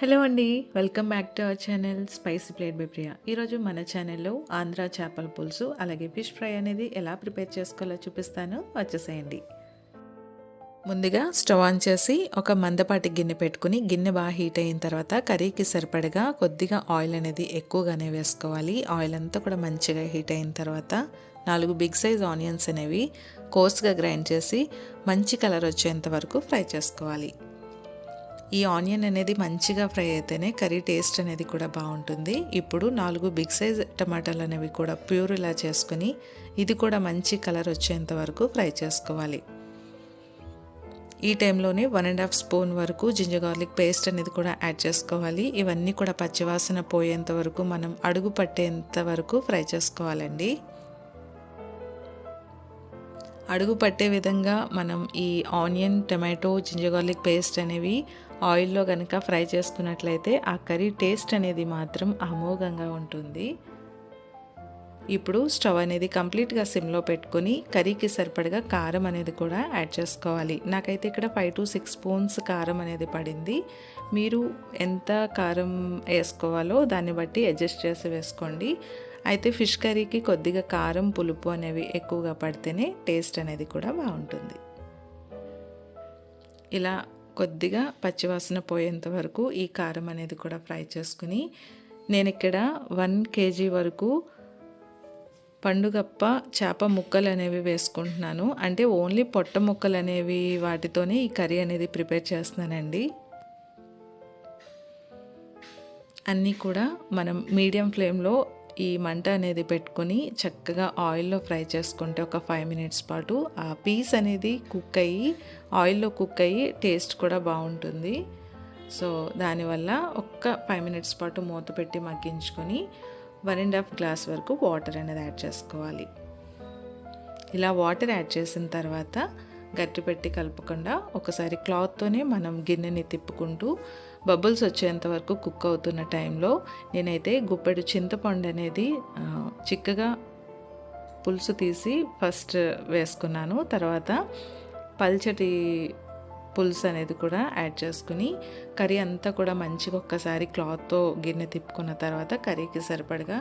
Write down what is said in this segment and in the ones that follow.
Hello అండి welcome back to our channel spicy plate by Priya. ఈరోజు మన ఛానల్లో ఆంధ్ర చేపల పులుసు అలాగే ఫిష్ ఫ్రై అనేది ఎలా ప్రిపేర్ చేసుకోవాలో చూపిస్తాను. వచ్చేసేయండి. ముందుగా స్టవ్ ఆన్ చేసి ఒక మందపాటి గిన్నె పెట్టుకుని గిన్నె బాగా హీట్ అయిన తర్వాత కర్రీకి సరిపడగా కొద్దిగా ఆయిల్ అనేది ఎక్కువగానే వేసుకోవాలి. ఆయిల్ అంతా కూడా మంచిగా హీట్ అయిన తర్వాత నాలుగు బిగ్ సైజ్ ఆనియన్స్ అనేవి కోర్స్గా గ్రైండ్ చేసి మంచి కలర్ వచ్చేంత వరకు ఫ్రై చేసుకోవాలి. ఈ ఆనియన్ అనేది మంచిగా ఫ్రై అయితేనే కర్రీ టేస్ట్ అనేది కూడా బాగుంటుంది. ఇప్పుడు నాలుగు బిగ్ సైజ్ టమాటాలు అనేవి కూడా ప్యూర్ ఇలా చేసుకుని ఇది కూడా మంచి కలర్ వచ్చేంత వరకు ఫ్రై చేసుకోవాలి. ఈ టైంలోనే వన్ అండ్ హాఫ్ స్పూన్ వరకు జింజర్ గార్లిక్ పేస్ట్ అనేది కూడా యాడ్ చేసుకోవాలి. ఇవన్నీ కూడా పచ్చివాసన పోయేంత వరకు మనం అడుగు పట్టేంత వరకు ఫ్రై చేసుకోవాలండి. అడుగు పట్టే విధంగా మనం ఈ onion tomato ginger garlic paste అనేవి ఆయిల్లో కనుక ఫ్రై చేసుకున్నట్లయితే ఆ కర్రీ టేస్ట్ అనేది మాత్రం అమోఘంగా ఉంటుంది. ఇప్పుడు స్టవ్ అనేది కంప్లీట్గా సిమ్లో పెట్టుకొని కర్రీకి సరిపడగా కారం అనేది కూడా యాడ్ చేసుకోవాలి. నాకైతే ఇక్కడ ఫైవ్ టు సిక్స్ స్పూన్స్ కారం అనేది పడింది. మీరు ఎంత కారం వేసుకోవాలో దాన్ని బట్టి అడ్జస్ట్ చేసి వేసుకోండి. అయితే ఫిష్ కర్రీకి కొద్దిగా కారం పులుపు అనేవి ఎక్కువగా పడితేనే టేస్ట్ అనేది కూడా బాగుంటుంది. ఇలా కొద్దిగా పచ్చివాసన పోయేంత వరకు ఈ కారం అనేది కూడా ఫ్రై చేసుకుని నేను ఇక్కడ వన్ కేజీ వరకు పండుగప్ప చేప ముక్కలు అనేవి వేసుకుంటున్నాను. అంటే ఓన్లీ పొట్ట ముక్కలు అనేవి వాటితోనే ఈ కర్రీ అనేది ప్రిపేర్ చేస్తున్నానండి. అన్నీ కూడా మనం మీడియం ఫ్లేమ్లో ఈ మంట అనేది పెట్టుకొని చక్కగా ఆయిల్లో ఫ్రై చేసుకుంటే ఒక ఫైవ్ మినిట్స్ పాటు ఆ పీస్ అనేది కుక్ అయ్యి ఆయిల్లో కుక్ అయ్యి టేస్ట్ కూడా బాగుంటుంది. సో దానివల్ల ఒక్క ఫైవ్ మినిట్స్ పాటు మూత పెట్టి మగ్గించుకొని వన్ అండ్ హాఫ్ గ్లాస్ వరకు వాటర్ అనేది యాడ్ చేసుకోవాలి. ఇలా వాటర్ యాడ్ చేసిన తర్వాత గట్టి పెట్టి కలపకుండా ఒకసారి క్లాత్తోనే మనం గిన్నెని తిప్పుకుంటూ బబుల్స్ వచ్చేంత వరకు కుక్ అవుతున్న టైంలో నేనైతే గుప్పెడు చింతపండు అనేది చిక్కగా పులుసు తీసి ఫస్ట్ వేసుకున్నాను. తర్వాత పల్చటి పులుసు అనేది కూడా యాడ్ చేసుకుని కర్రీ అంతా కూడా మంచిగా ఒక్కసారి క్లాత్తో గిన్నె తిప్పుకున్న తర్వాత కర్రీకి సరిపడగా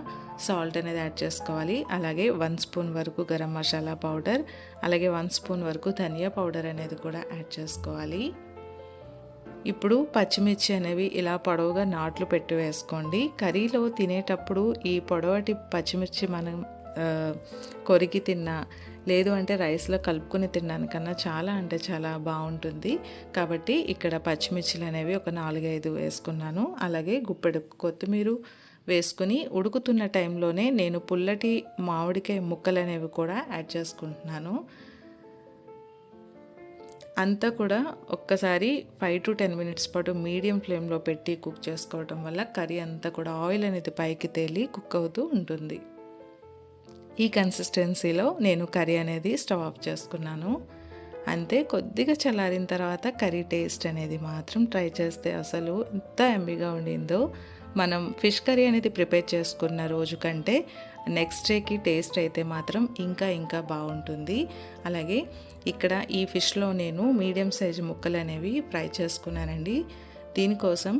సాల్ట్ అనేది యాడ్ చేసుకోవాలి. అలాగే వన్ స్పూన్ వరకు గరం మసాలా పౌడర్ అలాగే వన్ స్పూన్ వరకు ధనియా పౌడర్ అనేది కూడా యాడ్ చేసుకోవాలి. ఇప్పుడు పచ్చిమిర్చి అనేవి ఇలా పొడవుగా నాట్లు పెట్టి వేసుకోండి. కర్రీలో తినేటప్పుడు ఈ పొడవటి పచ్చిమిర్చి మనం కొరికి తిన్నా లేదు అంటే రైస్లో కలుపుకొని తినడానికన్నా చాలా అంటే చాలా బాగుంటుంది. కాబట్టి ఇక్కడ పచ్చిమిర్చిలు అనేవి ఒక నాలుగైదు వేసుకున్నాను. అలాగే గుప్పెడు కొత్తిమీర వేసుకుని ఉడుకుతున్న టైంలోనే నేను పుల్లటి మామిడికాయ ముక్కలు అనేవి కూడా యాడ్ చేసుకుంటున్నాను. అంతా కూడా ఒక్కసారి ఫైవ్ టు టెన్ మినిట్స్ పాటు మీడియం ఫ్లేమ్లో పెట్టి కుక్ చేసుకోవటం వల్ల కర్రీ అంతా కూడా ఆయిల్ అనేది పైకి తేలి కుక్ అవుతూ ఉంటుంది. ఈ కన్సిస్టెన్సీలో నేను కర్రీ అనేది స్టవ్ ఆఫ్ చేసుకున్నాను. అంతే కొద్దిగా చల్లారిన తర్వాత కర్రీ టేస్ట్ అనేది మాత్రం ట్రై చేస్తే అసలు ఎంత ఎంబీగా ఉండిందో. మనం ఫిష్ కర్రీ అనేది ప్రిపేర్ చేసుకున్న రోజు కంటే నెక్స్ట్ డేకి టేస్ట్ అయితే మాత్రం ఇంకా ఇంకా బాగుంటుంది. అలాగే ఇక్కడ ఈ ఫిష్లో నేను మీడియం సైజు ముక్కలు అనేవి ఫ్రై చేసుకున్నానండి. దీనికోసం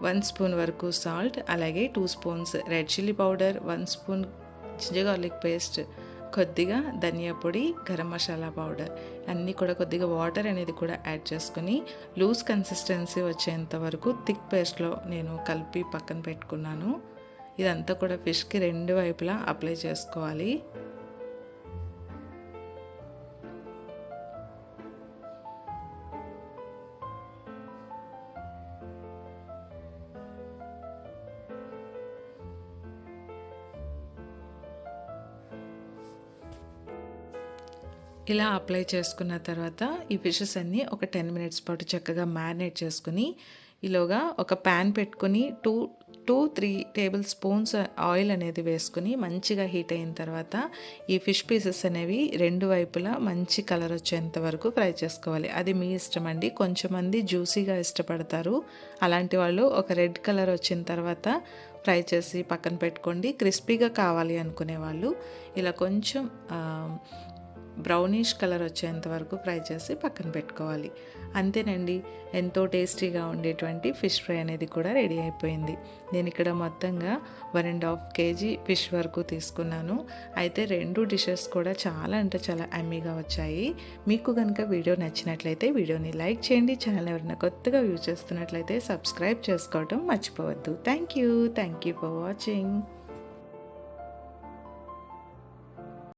వన్ స్పూన్ వరకు సాల్ట్ అలాగే two spoons red chilli powder one spoon ginger garlic paste కొద్దిగా ధనియా పొడి గరం మసాలా పౌడర్. అన్నీ కూడా కొద్దిగా వాటర్ అనేది కూడా యాడ్ చేసుకుని లూజ్ కన్సిస్టెన్సీ వచ్చేంత వరకు థిక్ పేస్ట్లో నేను కలిపి పక్కన పెట్టుకున్నాను. ఇదంతా కూడా ఫిష్కి రెండు వైపులా అప్లై చేసుకోవాలి. ఇలా అప్లై చేసుకున్న తర్వాత ఈ ఫిషెస్ అన్నీ ఒక టెన్ మినిట్స్ పాటు చక్కగా మ్యారినేట్ చేసుకుని ఈలోగా ఒక ప్యాన్ పెట్టుకుని two to three tablespoons oil అనేది వేసుకుని మంచిగా హీట్ అయిన తర్వాత ఈ ఫిష్ పీసెస్ అనేవి రెండు వైపులా మంచి కలర్ వచ్చేంత వరకు ఫ్రై చేసుకోవాలి. అది మీ ఇష్టం అండి. కొంచెం మంది జ్యూసీగా ఇష్టపడతారు. అలాంటి వాళ్ళు ఒక రెడ్ కలర్ వచ్చిన తర్వాత ఫ్రై చేసి పక్కన పెట్టుకోండి. క్రిస్పీగా కావాలి అనుకునే వాళ్ళు. ఇలా కొంచెం బ్రౌనిష్ కలర్ వచ్చేంత వరకు ఫ్రై చేసి పక్కన పెట్టుకోవాలి. అంతేనండి ఎంతో టేస్టీగా ఉండేటువంటి ఫిష్ ఫ్రై అనేది కూడా రెడీ అయిపోయింది. నేను ఇక్కడ మొత్తంగా one and half KG fish వరకు తీసుకున్నాను. అయితే రెండు డిషెస్ కూడా చాలా అంటే చాలా అమ్మీగా వచ్చాయి. మీకు కనుక వీడియో నచ్చినట్లయితే వీడియోని లైక్ చేయండి. ఛానల్ ఎవరైనా కొత్తగా యూజ్ చేస్తున్నట్లయితే సబ్స్క్రైబ్ చేసుకోవడం మర్చిపోవద్దు. Thank you thank you for watching